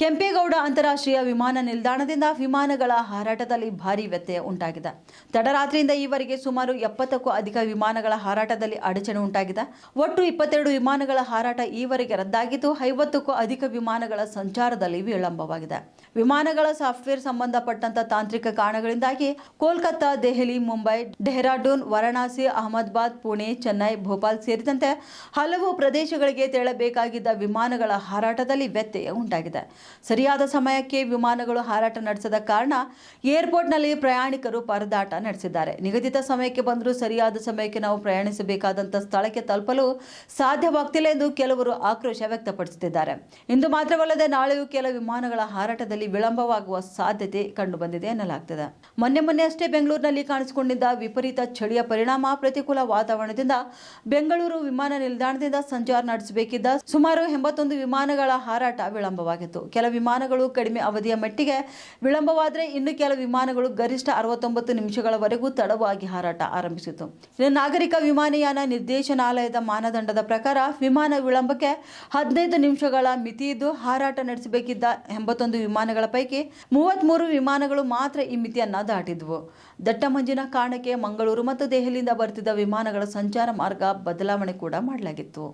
ಕೆಂಪೇಗೌಡ ಅಂತಾರಾಷ್ಟ್ರೀಯ ವಿಮಾನ ನಿಲ್ದಾಣದಿಂದ ವಿಮಾನಗಳ ಹಾರಾಟದಲ್ಲಿ ಭಾರೀ ವ್ಯತ್ಯಯ ಉಂಟಾಗಿದೆ. ತಡರಾತ್ರಿಯಿಂದ ಈವರೆಗೆ ಸುಮಾರು ಎಪ್ಪತ್ತಕ್ಕೂ ಅಧಿಕ ವಿಮಾನಗಳ ಹಾರಾಟದಲ್ಲಿ ಅಡಚಣೆ ಉಂಟಾಗಿದೆ. ಒಟ್ಟು ಇಪ್ಪತ್ತೆರಡು ವಿಮಾನಗಳ ಹಾರಾಟ ಈವರೆಗೆ ರದ್ದಾಗಿದ್ದು, ಐವತ್ತಕ್ಕೂ ಅಧಿಕ ವಿಮಾನಗಳ ಸಂಚಾರದಲ್ಲಿ ವಿಳಂಬವಾಗಿದೆ. ವಿಮಾನಗಳ ಸಾಫ್ಟ್ವೇರ್ ಸಂಬಂಧಪಟ್ಟಂತ ತಾಂತ್ರಿಕ ಕಾರಣಗಳಿಂದಾಗಿ ಕೋಲ್ಕತ್ತಾ, ದೆಹಲಿ, ಮುಂಬೈ, ಡೆಹ್ರಾಡೂನ್, ವಾರಣಾಸಿ, ಅಹಮದಾಬಾದ್, ಪುಣೆ, ಚೆನ್ನೈ, ಭೋಪಾಲ್ ಸೇರಿದಂತೆ ಹಲವು ಪ್ರದೇಶಗಳಿಗೆ ತೆರಳಬೇಕಾಗಿದ್ದ ವಿಮಾನಗಳ ಹಾರಾಟದಲ್ಲಿ ವ್ಯತ್ಯಯ ಉಂಟಾಗಿದೆ. ಸರಿಯಾದ ಸಮಯಕ್ಕೆ ವಿಮಾನಗಳು ಹಾರಾಟ ನಡೆಸದ ಕಾರಣ ಏರ್ಪೋರ್ಟ್ನಲ್ಲಿ ಪ್ರಯಾಣಿಕರು ಪರದಾಟ ನಡೆಸಿದ್ದಾರೆ. ನಿಗದಿತ ಸಮಯಕ್ಕೆ ಬಂದರೂ ಸರಿಯಾದ ಸಮಯಕ್ಕೆ ನಾವು ಪ್ರಯಾಣಿಸಬೇಕಾದಂಥ ಸ್ಥಳಕ್ಕೆ ತಲುಪಲು ಸಾಧ್ಯವಾಗ್ತಿಲ್ಲ ಎಂದು ಕೆಲವರು ಆಕ್ರೋಶ ವ್ಯಕ್ತಪಡಿಸುತ್ತಿದ್ದಾರೆ. ಇಂದು ಮಾತ್ರವಲ್ಲದೆ ನಾಳೆಯೂ ಕೆಲ ವಿಮಾನಗಳ ಹಾರಾಟದಲ್ಲಿ ವಿಳಂಬವಾಗುವ ಸಾಧ್ಯತೆ ಕಂಡುಬಂದಿದೆ ಎನ್ನಲಾಗ್ತದೆ. ಮೊನ್ನೆ ಮೊನ್ನೆ ಅಷ್ಟೇ ಬೆಂಗಳೂರಿನಲ್ಲಿ ಕಾಣಿಸಿಕೊಂಡಿದ್ದ ವಿಪರೀತ ಚಳಿಯ ಪರಿಣಾಮ ಪ್ರತಿಕೂಲ ವಾತಾವರಣದಿಂದ ಬೆಂಗಳೂರು ವಿಮಾನ ನಿಲ್ದಾಣದಿಂದ ಸಂಚಾರ ನಡೆಸಬೇಕಿದ್ದ ಸುಮಾರು ಎಂಬತ್ತೊಂದು ವಿಮಾನಗಳ ಹಾರಾಟ ವಿಳಂಬವಾಗಿತ್ತು. ಕೆಲ ವಿಮಾನಗಳು ಕಡಿಮೆ ಅವಧಿಯ ಮಟ್ಟಿಗೆ ವಿಳಂಬವಾದರೆ ಇನ್ನು ಕೆಲ ವಿಮಾನಗಳು ಗರಿಷ್ಠ ಅರವತ್ತೊಂಬತ್ತು ನಿಮಿಷಗಳವರೆಗೂ ತಡವಾಗಿ ಹಾರಾಟ ಆರಂಭಿಸಿತು. ಇನ್ನು ನಾಗರಿಕ ವಿಮಾನಯಾನ ನಿರ್ದೇಶನಾಲಯದ ಮಾನದಂಡದ ಪ್ರಕಾರ ವಿಮಾನ ವಿಳಂಬಕ್ಕೆ ಹದಿನೈದು ನಿಮಿಷಗಳ ಮಿತಿಯಿದ್ದು ಹಾರಾಟ ನಡೆಸಬೇಕಿದ್ದ ಎಂಬತ್ತೊಂದು ವಿಮಾನಗಳ ಪೈಕಿ ಮೂವತ್ತ್ಮೂರು ವಿಮಾನಗಳು ಮಾತ್ರ ಈ ಮಿತಿಯನ್ನು ದಾಟಿದ್ವು. ದಟ್ಟ ಮಂಜಿನ ಕಾರಣಕ್ಕೆ ಮಂಗಳೂರು ಮತ್ತು ದೆಹಲಿಯಿಂದ ಬರ್ತಿದ್ದ ವಿಮಾನಗಳ ಸಂಚಾರ ಮಾರ್ಗ ಬದಲಾವಣೆ ಕೂಡ ಮಾಡಲಾಗಿತ್ತು.